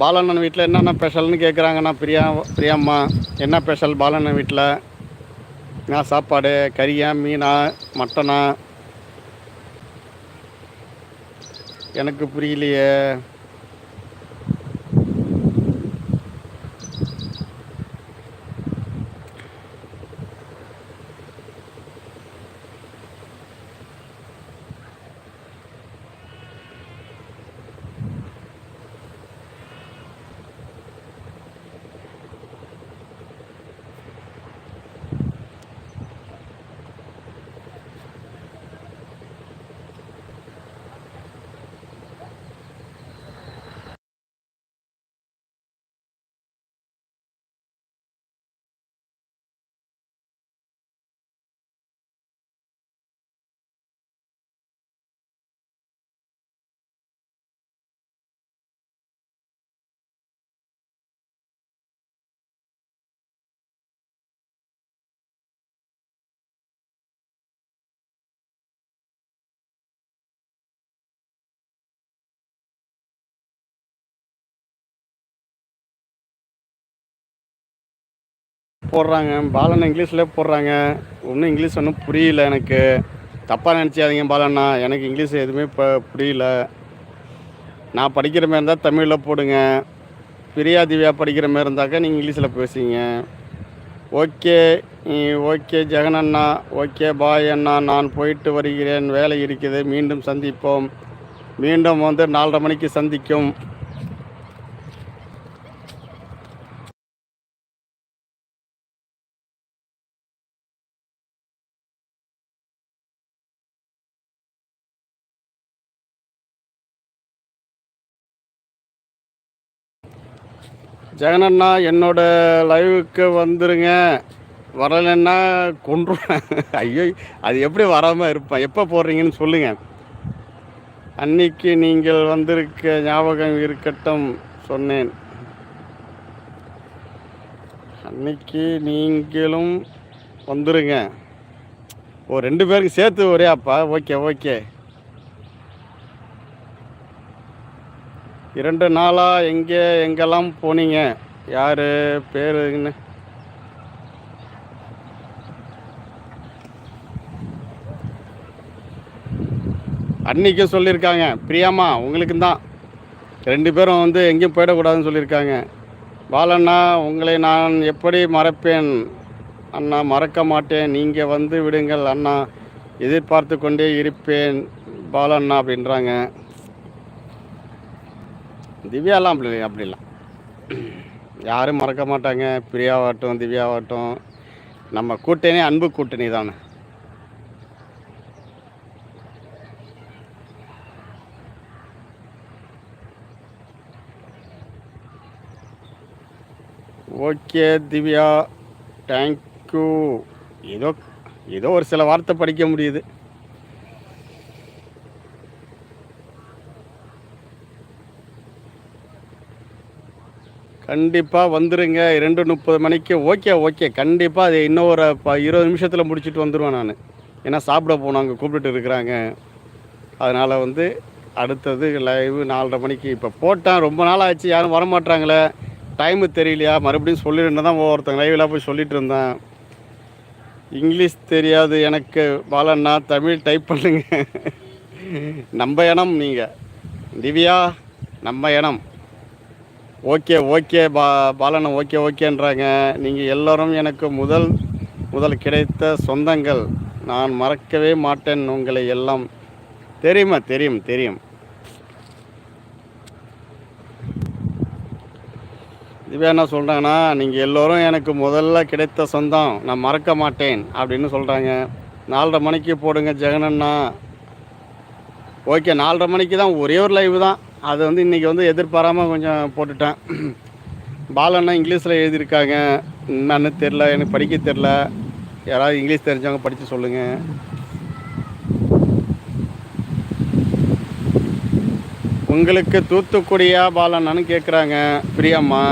பாலண்ணன் வீட்டில் என்னென்ன ஸ்பெஷல்னு கேட்குறாங்கண்ணா பிரியா பிரியாம்மா என்ன ஸ்பெஷல் பாலண்ணன் வீட்டில்? என்ன சாப்பாடு? கறியா மீனா மட்டனா? எனக்கு புரியலையே. போடுறாங்க. பாலன் இங்கிலீஷில் போடுறாங்க. ஒன்றும் இங்கிலீஷ் ஒன்றும் புரியல எனக்கு. தப்பாக நினச்சாதீங்க பாலண்ணா. எனக்கு இங்கிலீஷ் எதுவுமே இப்போ புரியல. நான் படிக்கிற மாதிரி இருந்தால் தமிழில் போடுங்க. பிரியா திவ்யா படிக்கிற மாதிரி இருந்தாக்கா நீங்கள் இங்கிலீஷில் பேசுங்க ஓகே ஓகே ஜெகன் அண்ணா ஓகே பாய் அண்ணா. நான் போயிட்டு வருகிறேன். வேலை இருக்குது. மீண்டும் சந்திப்போம். மீண்டும் வந்து நாலரை மணிக்கு சந்திக்கும். ஜெகனண்ணா என்னோட லைவுக்கு வந்துருங்க. வரலைன்னா கொன்றுவேன். ஐயோ அது எப்படி வராமல் இருப்பேன்? எப்போ போடுறீங்கன்னு சொல்லுங்கள் அன்னைக்கு நீங்கள் வந்திருக்க ஞாபகம் இருக்கட்டும் சொன்னேன். அன்னைக்கு நீங்களும் வந்துருங்க. ஓ ரெண்டு பேருக்கு சேர்த்து ஒரே அப்பா? Okay okay. இரண்டு நாளாக எங்கே எங்கெல்லாம் போனீங்க? யார் பேருன்னு அன்னைக்கு சொல்லியிருக்காங்க. பிரியாம்மா உங்களுக்கு தான். ரெண்டு பேரும் வந்து எங்கேயும் போயிடக்கூடாதுன்னு சொல்லியிருக்காங்க. பாலண்ணா உங்களை நான் எப்படி மறப்பேன்? அண்ணா மறக்க மாட்டேன். நீங்கள் வந்து விடுங்கள் அண்ணா. எதிர்பார்த்து கொண்டே இருப்பேன். பாலண்ணா அப்படின்றாங்க. திவ்யாலாம் அப்படி இல்லை. அப்படிலாம் யாரும் மறக்க மாட்டாங்க. பிரியாவாகட்டும் திவ்யாவாகட்டும். நம்ம கூட்டணி அன்பு கூட்டணி தானே. ஓகே திவ்யா. தேங்க்யூ ஏதோ ஏதோ ஒரு சில வார்த்தை படிக்க முடியுது. கண்டிப்பாக வந்துடுங்க ரெண்டு முப்பது மணிக்கு ஓகே ஓகே. கண்டிப்பாக அது இன்னும் ஒரு ப இருபது நிமிஷத்தில் முடிச்சுட்டு வந்துடுவேன் நான். ஏன்னா சாப்பிட போனோம் அங்கே கூப்பிட்டுட்டு இருக்கிறாங்க. அதனால் வந்து அடுத்தது லைவ் நாலரை மணிக்கு. இப்போ போட்டேன். ரொம்ப நாள் ஆச்சு. யாரும் வரமாட்டாங்களே. டைமு தெரியலையா? மறுபடியும் சொல்லிட்டு தான் ஒருத்தங்க லைவில் போய் சொல்லிட்டு இருந்தேன். இங்கிலீஷ் தெரியாது எனக்கு. பாலண்ணா தமிழ் டைப் பண்ணுங்க. நம்ம இனம் நீங்கள் திவ்யா நம்ம இனம். ஓகே ஓகே பா பாலண்ணன் ஓகே ஓகேன்றாங்க. நீங்கள் எல்லோரும் எனக்கு முதல் முதல் கிடைத்த சொந்தங்கள். நான் மறக்கவே மாட்டேன் உங்களை எல்லாம். தெரியுமா தெரியும் தெரியும். திவ்யா என்ன சொல்கிறாங்கன்னா நீங்கள் எல்லோரும் எனக்கு முதல்ல கிடைத்த சொந்தம். நான் மறக்க மாட்டேன் அப்படின்னு சொல்கிறாங்க நாலரை மணிக்கு போடுங்க ஜெகனண்ணா. ஓகே நாலரை மணிக்கு தான் ஒரே ஒரு லைவ் தான். அது வந்து இன்றைக்கி வந்து எதிர்பாராமல் கொஞ்சம் போட்டுட்டேன். பாலண்ணா இங்கிலீஷில் எழுதியிருக்காங்க. என்னன்னு தெரில எனக்கு படிக்க தெரில யாராவது இங்கிலீஷ் தெரிஞ்சவங்க படித்து சொல்லுங்கள் உங்களுக்கு தூத்துக்குடியா பாலண்ணான்னு கேட்குறாங்க பிரியம்மா.